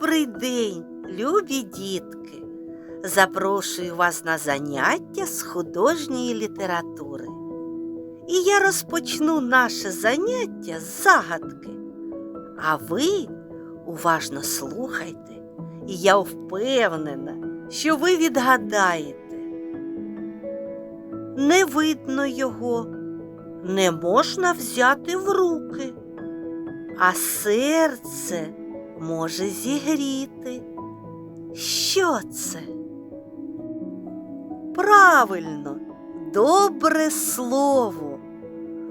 Добрий день, любі дітки! Запрошую вас на заняття з художньої літератури. І я розпочну наше заняття з загадки. А ви уважно слухайте, і я впевнена, що ви відгадаєте. Не видно його, не можна взяти в руки, а серце може зігріти. Що це? Правильно, добре слово.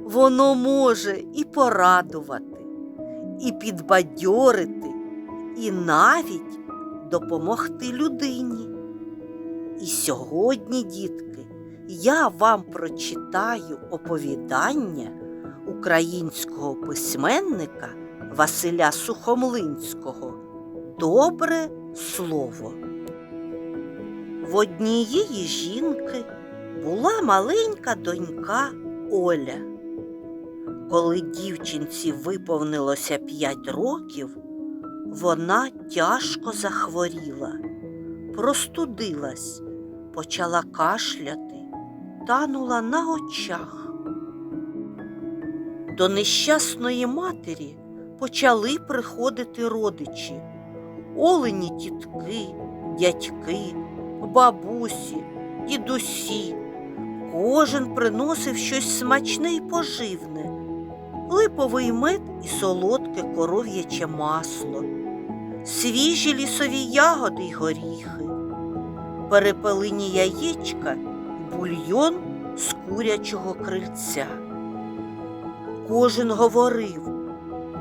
Воно може і порадувати, і підбадьорити, і навіть допомогти людині. І сьогодні, дітки, я вам прочитаю оповідання українського письменника Василя Сухомлинського Добре слово. В однієї жінки була маленька донька Оля. Коли дівчинці виповнилося п'ять років, вона тяжко захворіла, простудилась, почала кашляти, танула на очах. До нещасної матері почали приходити родичі, олені тітки, дядьки, бабусі, дідусі. Кожен приносив щось смачне й поживне, липовий мед і солодке коров'яче масло, свіжі лісові ягоди й горіхи, перепелині яєчка й бульйон з курячого крильця. Кожен говорив,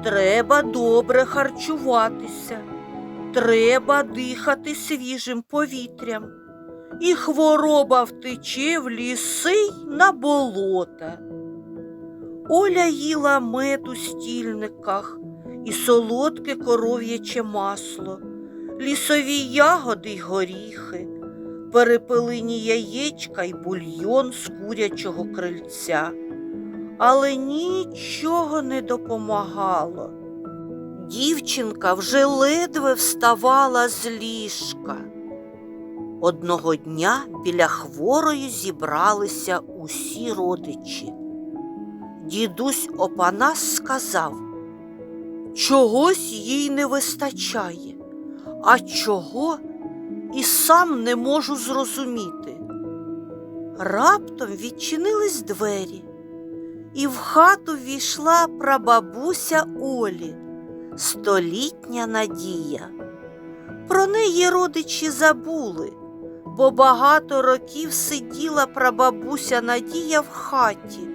треба добре харчуватися, треба дихати свіжим повітрям, і хвороба втече в ліси й на болота. Оля їла мед у стільниках і солодке коров'яче масло, лісові ягоди й горіхи, перепелині яєчка й бульйон з курячого крильця але нічого не допомагало. Дівчинка вже ледве вставала з ліжка. Одного дня біля хворої зібралися усі родичі. Дідусь Опанас сказав, чогось їй не вистачає, а чого і сам не можу зрозуміти. Раптом відчинились двері і в хату війшла прабабуся Олі, столітня надія. Про неї родичі забули, бо багато років сиділа прабабуся Надія в хаті,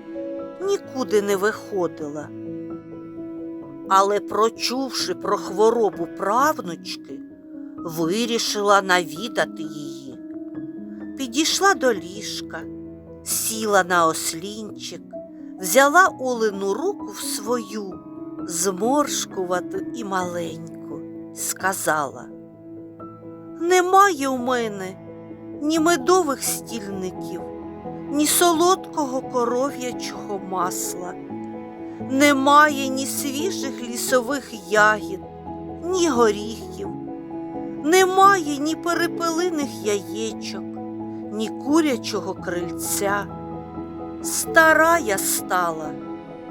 нікуди не виходила. Але, прочувши про хворобу правнучки, вирішила навідати її. Підійшла до ліжка, сіла на ослінчик, взяла Олину руку в свою, зморшкувату і маленьку, сказала Немає у мене ні медових стільників, ні солодкого коров'ячого масла, немає ні свіжих лісових ягід, ні горіхів, немає ні перепелиних яєчок, ні курячого крильця. Стара я стала,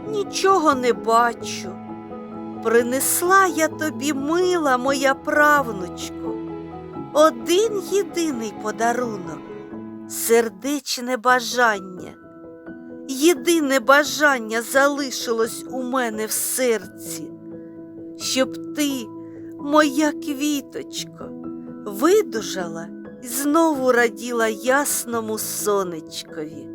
нічого не бачу. Принесла я тобі, мила моя правнучко, один єдиний подарунок, сердечне бажання. Єдине бажання залишилось у мене в серці, щоб ти, моя квіточко, видужала і знову раділа ясному сонечкові.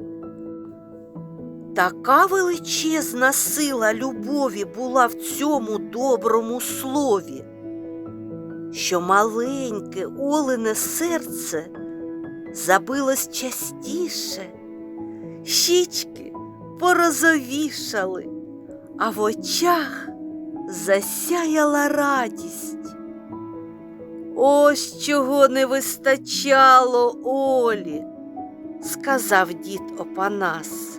Така величезна сила любові була в цьому доброму слові, що маленьке олене серце забилось частіше, щічки порозовішали, а в очах засяяла радість. Ось чого не вистачало Олі, сказав дід Опанас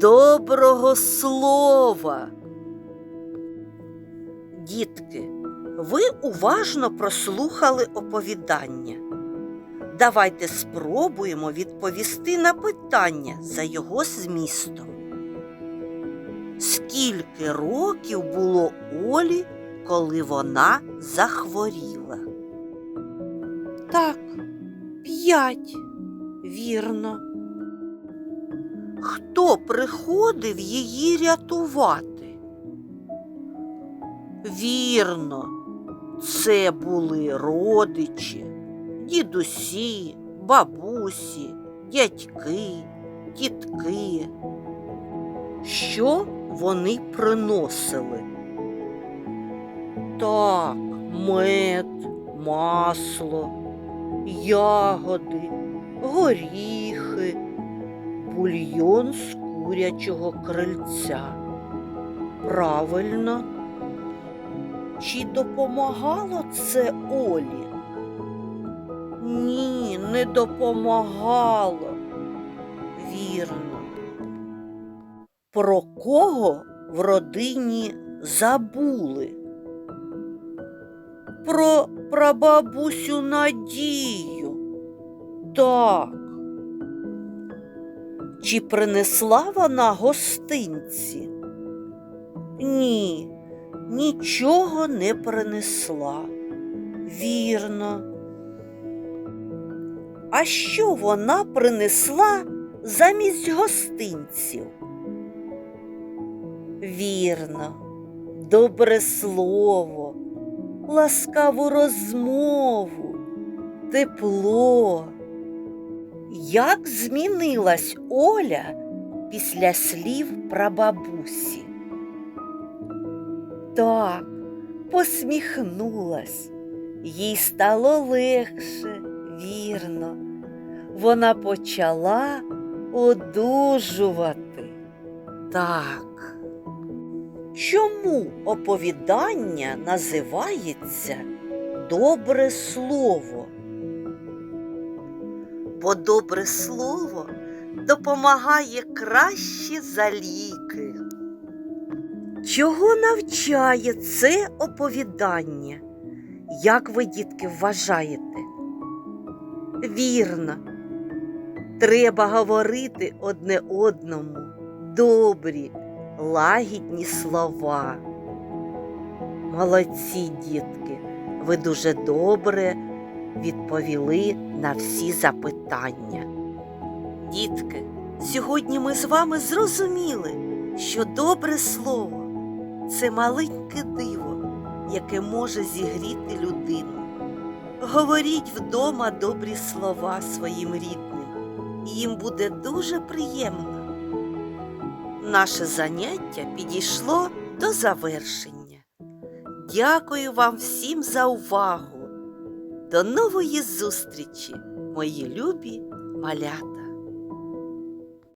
доброго слова. Дітки, ви уважно прослухали оповідання. Давайте спробуємо відповісти на питання за його змістом. Скільки років було Олі, коли вона захворіла? Так, п'ять, вірно. Хто приходив її рятувати? Вірно, це були родичі, дідусі, бабусі, дядьки, тітки. Що вони приносили? Так, мед, масло, ягоди, горіхи, бульйон з курячого крильця. Правильно. Чи допомагало це Олі? Ні, не допомагало. Вірно. Про кого в родині забули? Про прабабусю Надію. Так. Чи принесла вона гостинці? Ні, нічого не принесла. Вірно. А що вона принесла замість гостинців? Вірно, добре слово, ласкаву розмову, тепло. Як змінилась Оля після слів прабабусі? Так, посміхнулась, їй стало легше, вірно. Вона почала одужувати. Так. Чому оповідання називається Добре слово? Бо добре слово допомагає краще за ліки. Чого навчає це оповідання? Як ви, дітки, вважаєте? Вірно, треба говорити одне одному добрі, лагідні слова. Молодці, дітки, ви дуже добре відповіли на всі запитання. Дітки, сьогодні ми з вами зрозуміли, що добре слово це маленьке диво, яке може зігріти людину. Говоріть вдома добрі слова своїм рідним, і їм буде дуже приємно. Наше заняття підійшло до завершення. Дякую вам всім за увагу. До нової зустрічі, мої любі малята!